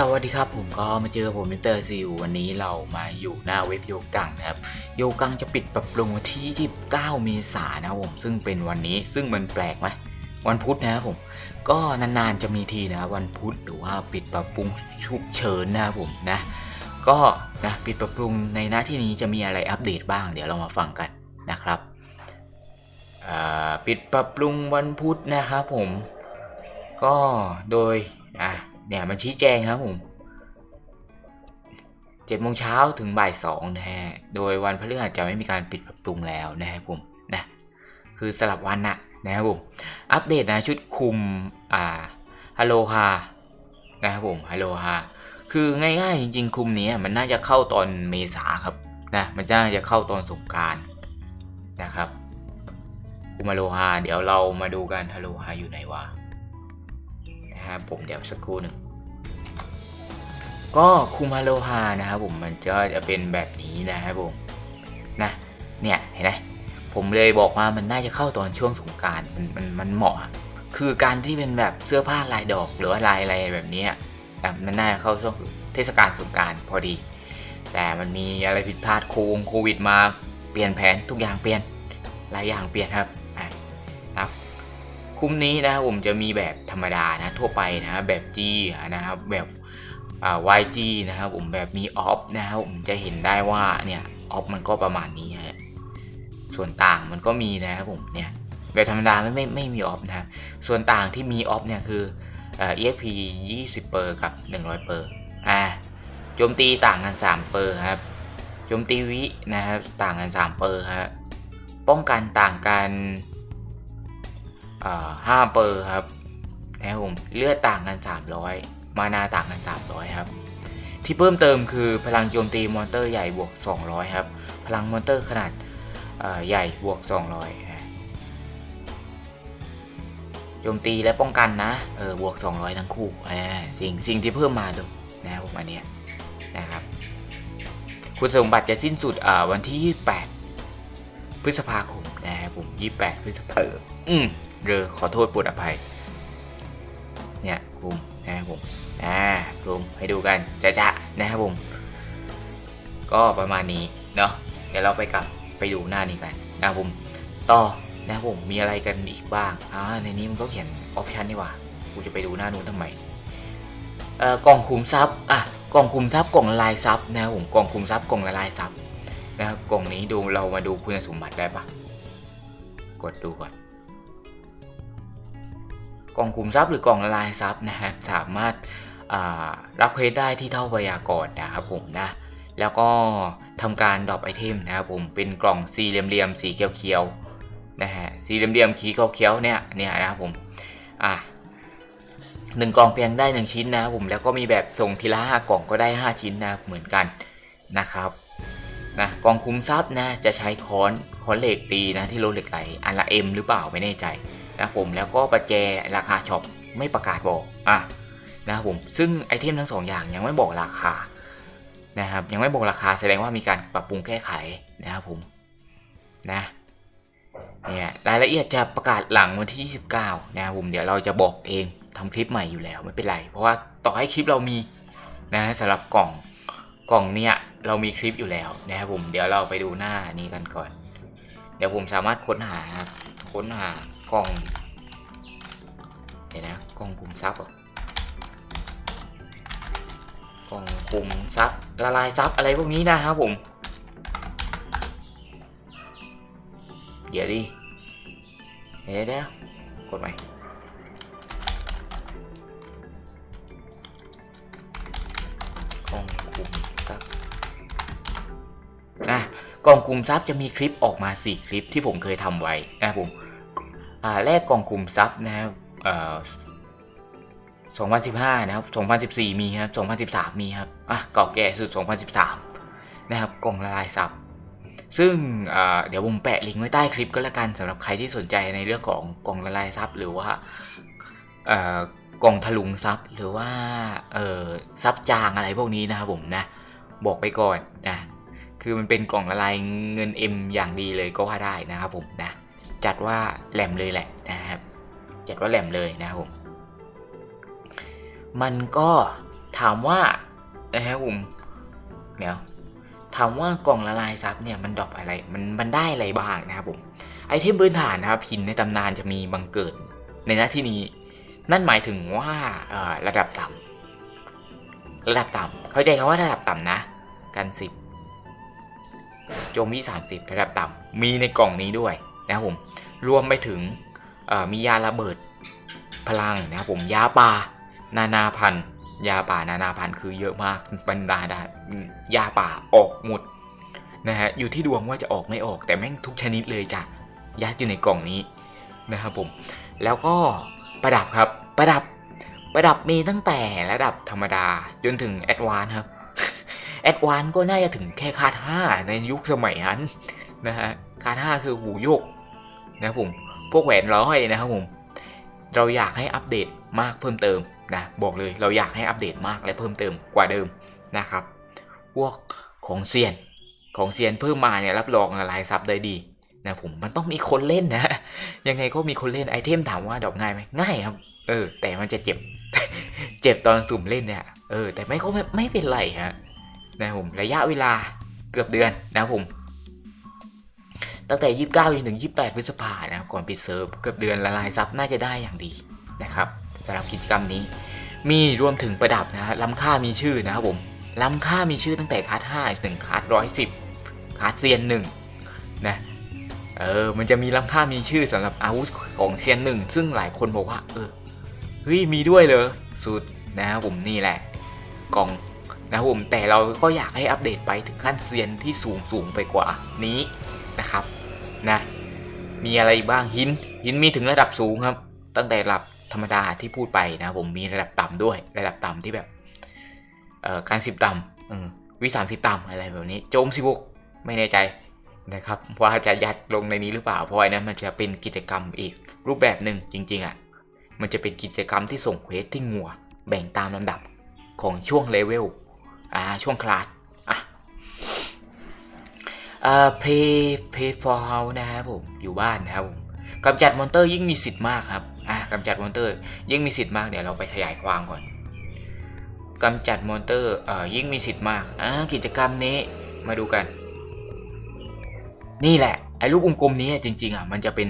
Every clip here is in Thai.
สวัสดีครับผมก็มาเจอผมมิสเตอร์ซิววันนี้เรามาอยู่หน้าเว็บโยกังนะครับ โยกังจะปิดปรับปรุงวันที่ 29 เมษายนนะครับผมซึ่งเป็นวันนี้ซึ่งมันแปลกไหมวันพุธนะครับผม ก็นานๆจะมีทีนะวันพุธหรือว่าปิดปรับปรุงฉุกเฉินนะครับผมนะ ก็นะปิดปรับปรุงในหน้าที่นี้จะมีอะไรอัปเดตบ้าง เดี๋ยวเรามาฟังกันนะครับปิดปรับปรุงวันพุธนะครับผม ก็โดยอะ เนี่ยมันชี้แจงครับผมเจ็ดโมงเช้าถึงบ่ายสองนะฮะ โดยวันพฤหัสจะไม่มีการปิดปรับปรุงแล้วนะครับผมนะคือสลับวันนะนะครับผม อัปเดตนะชุดคุมอ่าฮัลโลฮานะครับผมฮัลโลฮาคือง่ายๆจริงๆ คุมนี้มันน่าจะเข้าตอนเมษาครับนะมันน่าจะเข้าตอนสงการนะครับคุมฮัลโลฮาเดี๋ยวเรามาดูกันฮัลโลฮาอยู่ไหนวะ นะครับผมเดี๋ยวสักครู่หนึ่งก็คุมฮัลโลฮานะครับผมมันจะจะเป็นแบบนี้นะครับผมนะเนี่ยเห็นไหมผมเลยบอกว่ามันน่าจะเข้าตอนช่วงสงการมันมันมันเหมาะ คือการที่เป็นแบบเสื้อผ้าลายดอกหรือว่าลายอะไรแบบนี้อ่มันน่าจะเข้าช่วงเทศกาลสงการพอดี แต่มันมีอะไรผิดพลาดโควงโควิดมาเปลี่ยนแผนทุกอย่างเปลี่ยนหลายอย่างเปลี่ยนครับ คุ้มนี้นะครับผมจะมีแบบธรรมดานะทั่วไปนะแบบ G นะครับแบบ YG นะครับผมแบบมีออฟนะครับผมจะเห็นได้ว่าเนี่ยออฟมันก็ประมาณนี้ฮะส่วนต่างมันก็มีนะครับผมเนี่ยแบบธรรมดาไม่ไม่ไม่มีออฟนะครับส่วนต่างที่มีออฟเนี่ยคือเอ่อ EXP 20เปอร์กับ 100เปอร์อ่าโจมตีต่างกัน 3 เปอร์ครับโจมตีวินะครับต่างกัน 3 เปอร์ฮะป้องกันต่างกัน อ่าเปอร์ครับนะครับผมเลือดต่างกัน 300 มานาต่างกัน 300 ครับ ที่เพิ่มเติมคือพลังโจมตีมอนเตอร์ใหญ่บวก 200 ครับ พลังมอนเตอร์ขนาดใหญ่บวก 200 โจมตีและป้องกันนะ เออบวก 200 ทั้งคู่สิ่งสิ่งที่เพิ่มมาดูนะครับผมอันเนี้ยนะครับ คุณสมบัติจะสิ้นสุดวันที่ 28 พฤษภาคมนะครับผม 28 พฤษภาคมอืม เรอขอโทษปวดอภัย เนี่ยกลุ่มนะครับผมอ่ากลุ่มให้ดูกันจ้าจ้านะครับผมก็ประมาณนี้เนาะเดี๋ยวเราไปกลับไปดูหน้านี้กันนะครับผมต่อนะครับผมมีอะไรกันอีกบ้างอ่าในนี้มันก็เขียนออปชันนี่ว่ากูจะไปดูหน้านู้นทำไมเอ่อกล่องคุมทรัพย์อะกล่องคุมทรัพย์กล่องละลายทรัพย์นะครับผมกล่องคุมทรัพย์กล่องละลายทรัพย์นะครับกล่องนี้ดูเรามาดูคุณสมบัติได้ปะกดดูก่อน กล่องคุมทรัพย์หรือกล่องละลายทรัพย์นะฮะสามารถรับเควสได้ที่เท่าพยากรณ์นะครับผมนะแล้วก็ทำการดรอปไอเทมนะครับผมเป็นกล่องสี่เหลี่ยมๆสีเขียวๆนะฮะสี่เหลี่ยมๆขีเขียวๆเนี่ยเนี่ยนะครับผมอะหนึ่งกล่องเพียงได้หนึ่งชิ้นนะครับผมแล้วก็มีแบบส่งทีละห้ากล่องก็ได้ห้าชิ้นนะเหมือนกันนะครับนะกล่องคุมทรัพย์นะจะใช้ค้อนค้อนเหล็กตีนะที่โลเหล็กไหลอันละเอ็มหรือเปล่าไม่แน่ใจ นะผมแล้วก็ประแจราคาช็อปไม่ประกาศบอกอะนะครับผมซึ่งไอเทมทั้งสองอย่างยังไม่บอกราคานะครับยังไม่บอกราคาแสดงว่ามีการปรับปรุงแก้ไขนะครับผมนะเนี่ยรายละเอียดจะประกาศหลังวันที่ 29 นะครับผมเดี๋ยวเราจะบอกเองทำคลิปใหม่อยู่แล้วไม่เป็นไร เพราะว่าต่อให้คลิปเรามีนะสำหรับกล่องกล่องเนี้ยเรามีคลิปอยู่แล้วนะครับผมเดี๋ยวเราไปดูหน้านี้กันก่อน เดี๋ยวผมสามารถค้นหาค้นหา กล่องเดี๋ยวนะกล่องกลุ่มทรัพย์กล่องคุมซับละลายซับอะไรพวกนี้นะครับผม เดี๋ยวดิเดี๋ยวเดี๋ยวกดใหม่กล่องคุมซับอะกล่องคุมซับจะมีคลิปออกมา 4 คลิปที่ผมเคยทำไว้นะผม แรกกล่องคุมซับนะครับเอ่อ2015 นะครับ 2014 มีครับ 2013 มีครับ อะเก่าแก่สุด 2013 นะครับ กล่องละลายซับ ซึ่งเดี๋ยวผมแปะลิงก์ไว้ใต้คลิปก็แล้วกันสำหรับใครที่สนใจในเรื่องของกล่องละลายซับหรือว่ากล่องถลุงซับหรือว่าซับจางอะไรพวกนี้นะครับผมนะ บอกไปก่อนนะ คือมันเป็นกล่องละลายเงิน M อย่างดีเลยก็ว่าได้นะครับผมนะ จัดว่าแหลมเลยแหละนะครับ จัดว่าแหลมเลยนะครับผมมันก็ถามว่านะฮะผมเดี๋ยวถามว่ากล่องละลายซับเนี่ยมันดรอปอะไรมันมันได้อะไรบ้างนะครับผมไอเทมพื้นฐานนะครับหินในตำนานจะมีบังเกิดในหน้าที่นี้ นั่นหมายถึงว่าระดับต่ำระดับต่ำเข้าใจคำว่าระดับต่ำนะ กันสิบโจมที่สามสิบระดับต่ำมีในกล่องนี้ด้วยนะครับผม รวมไปถึงมียาระเบิดพลังนะครับผมยาป่านานาพันธุ์ยาป่านานาพันธุ์คือเยอะมากบรรดาดายาป่าออกหมดนะฮะอยู่ที่ดวงว่าจะออกไม่ออกแต่แม่งทุกชนิดเลยจ้ะยัดอยู่ในกล่องนี้นะครับผม แล้วก็ประดับครับประดับประดับมีตั้งแต่ระดับธรรมดาจนถึงแอดวานครับแอดวานก็น่าจะถึงแค่คาด5ในยุคสมัยนั้นนะฮะคาด5คือหูโยก นะครับผมพวกแหวนร้อยนะครับผมเราอยากให้อัปเดตมากเพิ่มเติมนะบอกเลยเราอยากให้อัปเดตมากและเพิ่มเติมกว่าเดิมนะครับ พวกของเซียนของเซียนเพิ่มมาเนี่ยรับรองลายซับได้ดีนะผมมันต้องมีคนเล่นนะ ยังไงก็มีคนเล่นไอเทมถามว่าดอกง่ายไหมง่ายครับ เออ แต่มันจะเจ็บ เจ็บตอนสุ่มเล่นเนี่ยเออแต่ไม่ก็ไม่ไม่เป็นไรฮะนะผมระยะเวลาเกือบเดือนนะผม ตั้งแต่ 29จนถึง 28 พฤษภานะครับก่อนปิดเซิร์ฟเกือบเดือนละลายซับน่าจะได้อย่างดีนะครับสำหรับกิจกรรมนี้ มีรวมถึงประดับนะฮะล้ำค่ามีชื่อนะครับผมล้ำค่ามีชื่อตั้งแต่คัส5ถึงคัส110คัสเซียนหนึ่งนะเออมันจะมีล้ำค่ามีชื่อสำหรับอาวุธของเซียนหนึ่งซึ่งหลายคนบอกว่า เออเฮ้ยมีด้วยเลยสุดนะครับผมนี่แหละกล่องนะครับผมแต่เราก็อยากให้อัปเดตไปถึงขั้นเซียนที่สูงสูงไปกว่านี้นะครับ นะมีอะไรบ้างหินหินมีถึงระดับสูงครับ ตั้งแต่ระดับธรรมดาที่พูดไปนะผมมีระดับต่ำด้วย ระดับต่ำที่แบบเอ่อการสิบต่ำวิสามสิบต่ำอะไรแบบนี้ โจมสิบกไม่แน่ใจนะครับว่าจะยัดลงในนี้หรือเปล่าเพราะอันนั้นมันจะเป็นกิจกรรมอีกรูปแบบหนึ่งจริง ๆอะมันจะเป็นกิจกรรมที่ส่งเควสที่งัว แบ่งตามลำดับของช่วงเลเวลอ่าช่วงคลาส อ่า play play for house นะครับผมอยู่บ้านนะครับผมกำจัดมอนเตอร์ยิ่งมีสิทธิ์มากครับอะกำจัดมอนเตอร์ยิ่งมีสิทธิ์มากเดี๋ยวเราไปขยายความก่อนกำจัดมอนเตอร์เอ่อยิ่งมีสิทธิ์มากอ่ากิจกรรมนี้มาดูกัน นี่แหละไอ้รูปวงกลมนี้จริงๆอะมันจะเป็น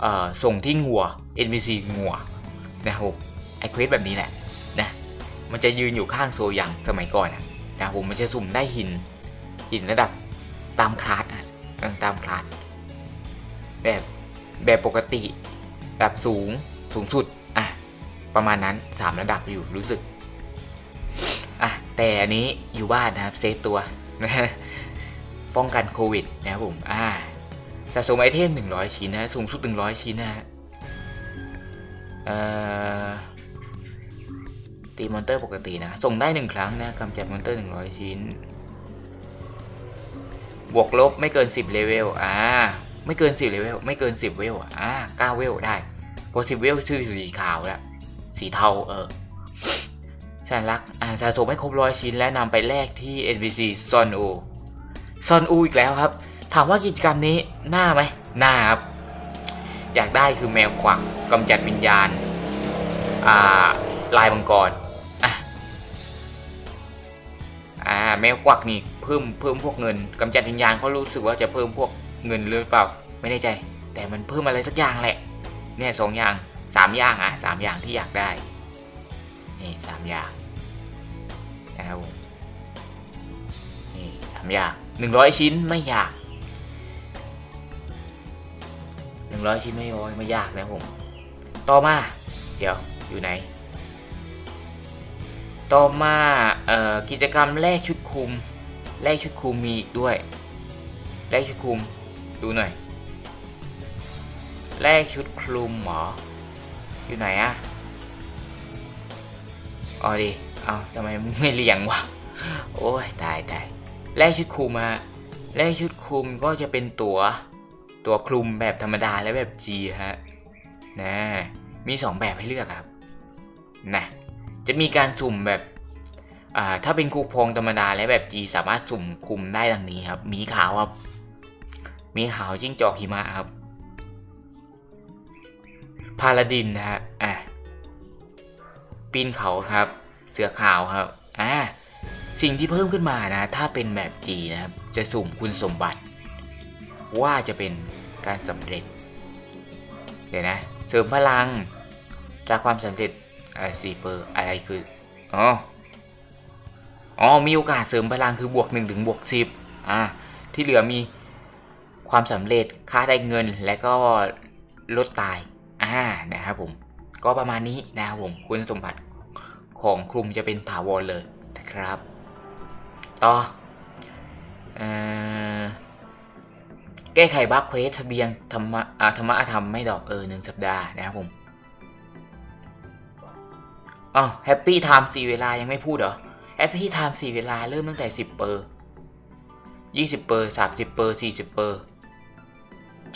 เอ่อส่งที่งัว NPC งัวนะครับไอ้เควสแบบนี้แหละนะมันจะยืนอยู่ข้างโซยังสมัยก่อนนะครับผมมันจะสุ่มได้หินหินระดับ ตามคลาสอะตามคลาสแบบแบบปกติระดับสูงสูงสุดอะประมาณนั้นสามระดับอยู่รู้สึกอะแต่อันนี้อยู่บ้านนะครับเซฟตัวนะฮะป้องกันโควิดนะครับผมอ่าสะสมไอเทม 100 ชิ้นนะสูงสุด 100 ชิ้นนะฮะตีมอนเตอร์ปกตินะ ส่งได้ 1 ครั้งนะกำจัดมอนเตอร์ 100 ชิ้น บวกลบไม่เกิน 10เลเวลอ่าไม่เกิน 10เลเวลไม่เกิน 10เวลอ่า9เวลได้พอ10เวลชื่อสีขาวแล้วสีเทาเออสัญลักษณ์อ่าสะสมให้ครบร้อยชิ้นและนำไปแลกที่ NPC ซอนโอซอนอูอีกแล้วครับ ถามว่ากิจกรรมนี้น่าไหมน่าครับ อยากได้คือแมวกวักกำจัดวิญญาณอ่าลายมังกรอะอ่าแมวกวักนี่ เพิ่มเพิ่มพวกเงินกำจัดวิญญาณเขารู้สึกว่าจะเพิ่มพวกเงินหรือเปล่า ไม่แน่ใจ แต่มันเพิ่มอะไรสักอย่างแหละเนี่ยสองอย่างสามอย่างอะสามอย่างที่อยากได้นี่สามอย่างนะครับผมนี่สามอย่างหนึ่งร้อยชิ้นไม่ยากหนึ่งร้อยชิ้นไม่โอ้ยไม่ยากนะผมต่อมา เดี๋ยวอยู่ไหน ต่อมาเอ่อกิจกรรมแลกชุดคุม แลกชุดคุมมีอีกด้วยแลกชุดคุมดูหน่อยแลกชุดคลุมหมออยู่ไหนอะอ๋อดิเอาทำไมไม่เรียงวะ โอ้ยตายตายแลกชุดคลุมฮะแลกชุดคลุมก็จะเป็นตัว ตัวคลุมแบบธรรมดาและแบบ G ฮะนะมีสองแบบให้เลือกครับนะจะมีการสุ่มแบบ อ่าถ้าเป็นคูปองธรรมดาและแบบ G สามารถสุ่มคุมได้ดังนี้ครับ มีขาวครับ มีขาวจิ้งจอกหิมะครับ พาลาดินนะฮะอะปีนเขาครับ เสือขาวครับอ่าสิ่งที่เพิ่มขึ้นมานะ ถ้าเป็นแบบ G นะครับ จะสุ่มคุณสมบัติ ว่าจะเป็นการสำเร็จ เดี๋ยวนะ เสริมพลังจากความสำเร็จอะไรสี่เปอร์อะไรคือ อ๋อ อ๋อมีโอกาสเสริมพลังคือบวก1ถึงบวก10อ่าที่เหลือมีความสำเร็จค่าได้เงินและก็ลดตายอ่านะครับผมก็ประมาณนี้นะครับผมคุณสมบัติของคลุมจะเป็นถาวรเลยนะครับ ต่อเออแก้ไขบั๊กเควสทะเบียงธรรมะอ่าธรรมะธรรมไม่ดอกเออหนึ่งสัปดาห์นะครับผมอ๋อแฮปปี้ไทม์สี่เวลายังไม่พูดเหรอ แฮปปี้ไทม์สี่เวลาเริ่มตั้งแต่สิบเปอร์ยี่สิบเปอร์สามสิบเปอร์สี่สิบเปอร์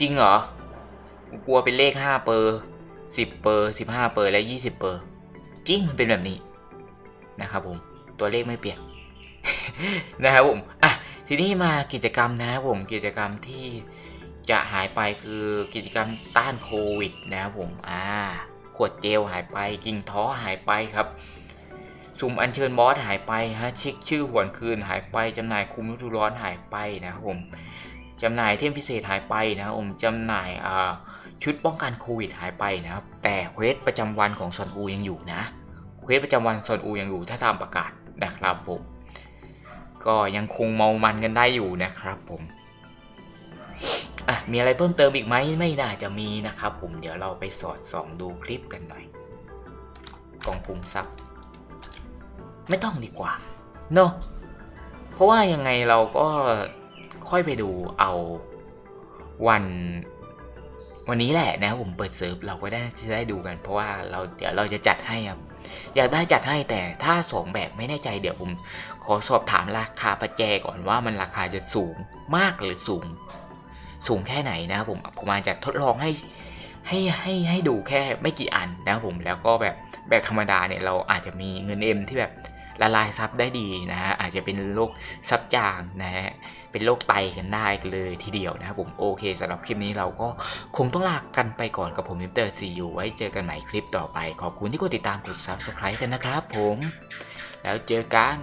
จริงเหรอ กูกลัวเป็นเลขห้าเปอร์สิบเปอร์สิบห้าเปอร์และยี่สิบเปอร์จริงมันเป็นแบบนี้ นะครับผม ตัวเลขไม่เปลี่ยน นะครับผม อะ ทีนี้มากิจกรรมนะครับผม กิจกรรมที่จะหายไปคือกิจกรรมต้านโควิดนะครับผม อ่า ขวดเจลหายไป กิ่งท้อหายไปครับ สุ่มอัญเชิญบอสหายไปฮะเช็คชื่อหวนคืนหายไปจำหน่ายคุมฤดูร้อนหายไปนะครับผมจำหน่ายเทมพิเศษหายไปนะครับผมจำหน่ายชุดป้องกันโควิดหายไปนะครับ แต่เควสประจำวันของซอนอูยังอยู่นะเควสประจำวันซอนอูยังอยู่ถ้าตามประกาศนะครับผมก็ยังคงเมามันกันได้อยู่นะครับผมอะมีอะไรเพิ่มเติมอีกไหมไม่น่าจะมีนะครับผมเดี๋ยวเราไปสอดส่องดูคลิปกันหน่อยกองคุมทรัพย์ ไม่ต้องดีกว่าเนอะเพราะว่ายังไงเราก็ค่อยไปดูเอาวันวันนี้แหละนะผมเปิดเซิร์ฟเราก็ได้จะได้ดูกัน เพราะว่าเราเดี๋ยวเราจะจัดให้ครับอยากได้จัดให้แต่ถ้าสองแบบไม่แน่ใจเดี๋ยวผม ขอสอบถามราคาประแจก่อนว่ามันราคาจะสูงมากหรือสูง สูงแค่ไหนนะครับผมผมอาจจะทดลองให้ให้ให้ให้ดูแค่ไม่กี่อันนะครับผมแล้วก็แบบแบบธรรมดาเนี่ยเราอาจจะมีเงินเอ็มที่แบบ ละลายซับได้ดีนะฮะอาจจะเป็นโรคซับจางนะฮะเป็นโรคไตกันได้เลยทีเดียวนะครับผมโอเคสำหรับคลิปนี้เราก็คงต้องลากันไปก่อนกับผมมิสเตอร์ซีอยู่ไว้เจอกันใหม่คลิปต่อไป ขอบคุณที่กดติดตามกด subscribe กันนะครับผม แล้วเจอกัน